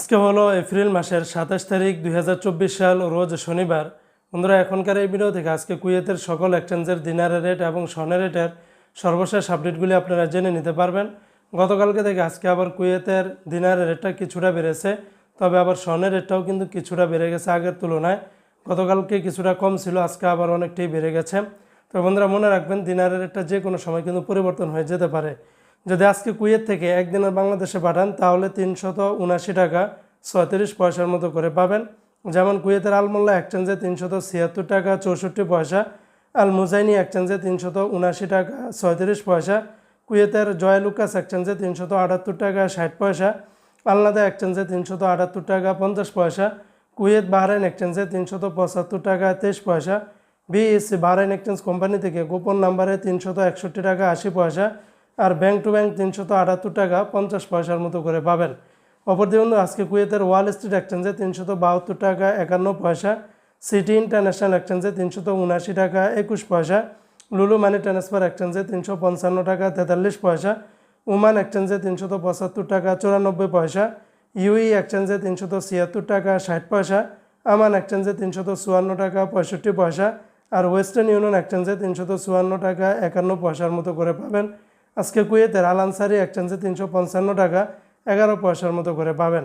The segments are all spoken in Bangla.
আজকে হলো এপ্রিল মাসের সাতাশ তারিখ দুই হাজার চব্বিশ সাল রোজ শনিবার। বন্ধুরা, এখনকার এই ভিডিও থেকে আজকে কুয়েতের সকল এক্সচেঞ্জের দিনারের রেট এবং স্বর্ণের রেটের সর্বশেষ আপডেটগুলি আপনারা জেনে নিতে পারবেন। গতকালকে থেকে আজকে আবার কুয়েতের দিনারের রেটটা কিছুটা বেড়েছে, তবে আবার স্বর্ণের রেটটাও কিন্তু কিছুটা বেড়ে গেছে আগের তুলনায়। গতকালকে কিছুটা কম ছিল, আজকে আবার অনেকটাই বেড়ে গেছে। তো বন্ধুরা, মনে রাখবেন দিনারের রেটটা যে কোনো সময় কিন্তু পরিবর্তন হয়ে যেতে পারে। যদি আজকে কুয়েত থেকে একদিনের বাংলাদেশে পাঠান, তাহলে তিনশত উনাশি টাকা ছয়ত্রিশ পয়সার মতো করে পাবেন। যেমন কুয়েতের আলমোল্লা এক্সচেঞ্জে তিনশত ছিয়াত্তর টাকা, চৌষট্টি পয়সা। আল মুজাইনি এক্সচেঞ্জে তিনশত উনাশি টাকা, ছয়ত্রিশ পয়সা। কুয়েতের জয়লুকাস এক্সচেঞ্জে তিনশত আটাত্তর টাকা, ষাট পয়সা। আলনাদা এক্সচেঞ্জে তিনশত আটাত্তর টাকা, পঞ্চাশ পয়সা। কুয়েত বাহরাইন এক্সচেঞ্জে তিনশত পঁচাত্তর টাকা, তেইশ পয়সা। বিএসসি বাহরাইন এক্সচেঞ্জ কোম্পানি থেকে গোপন নাম্বারে তিনশত একষট্টি টাকা, আশি পয়সা। আর ব্যাংক টু ব্যাংক তিনশত আটাত্তর টাকা পঞ্চাশ পয়সার মতো করে পাবেন। অপরদিকে বন্ধু, আজকে কুয়েতের ওয়াল স্ট্রিট এক্সচেঞ্জে তিনশত বাহাত্তর টাকা, একান্ন পয়সা। সিটি ইন্টারন্যাশনাল এক্সচেঞ্জে তিনশত উনাশি টাকা, একুশ পয়সা। লুলু মানি ট্রান্সফার এক্সচেঞ্জে তিনশো পঞ্চান্ন টাকা, তেতাল্লিশ পয়সা। উমান এক্সচেঞ্জে তিনশত পঁচাত্তর টাকা, চুরানব্বই পয়সা। ইউই এক্সচেঞ্জে তিনশত ছিয়াত্তর টাকা, ষাট পয়সা। আমান এক্সচেঞ্জে তিনশত চুয়ান্ন টাকা, পঁয়ষট্টি পয়সা। আর ওয়েস্টার্ন ইউনিয়ন এক্সচেঞ্জে তিনশত চুয়ান্ন টাকা, একান্ন পয়সার মতো করে পাবেন। আজকে কুয়েতের আল আলানসারি এক্সচেঞ্জে তিনশো পঞ্চান্ন টাকা এগারো পয়সার মতো করে পাবেন।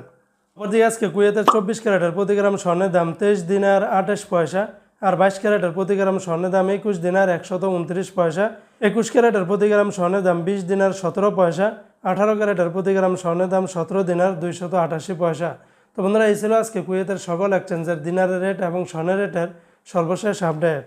ওদিকে আজকে কুয়েতের চব্বিশ ক্যারেটের প্রতি গ্রাম স্বর্ণের দাম তেইশ দিনার আঠাশ পয়সা আর বাইশ ক্যারেটের প্রতি গ্রাম স্বর্ণের দাম একুশ দিনার একশত উনত্রিশ পয়সা। একুশ ক্যারেটের প্রতি গ্রাম স্বর্ণের দাম বিশ দিনার সতেরো পয়সা। আঠারো ক্যারেটের প্রতি গ্রাম স্বর্ণের দাম সতেরো দিনার দুইশত আটাশি পয়সা। তো বন্ধুরা, এই ছিল আজকে কুয়েতের সকল এক্সচেঞ্জের দিনারের রেট এবং স্বর্ণের রেটের সর্বশেষ আপডেট।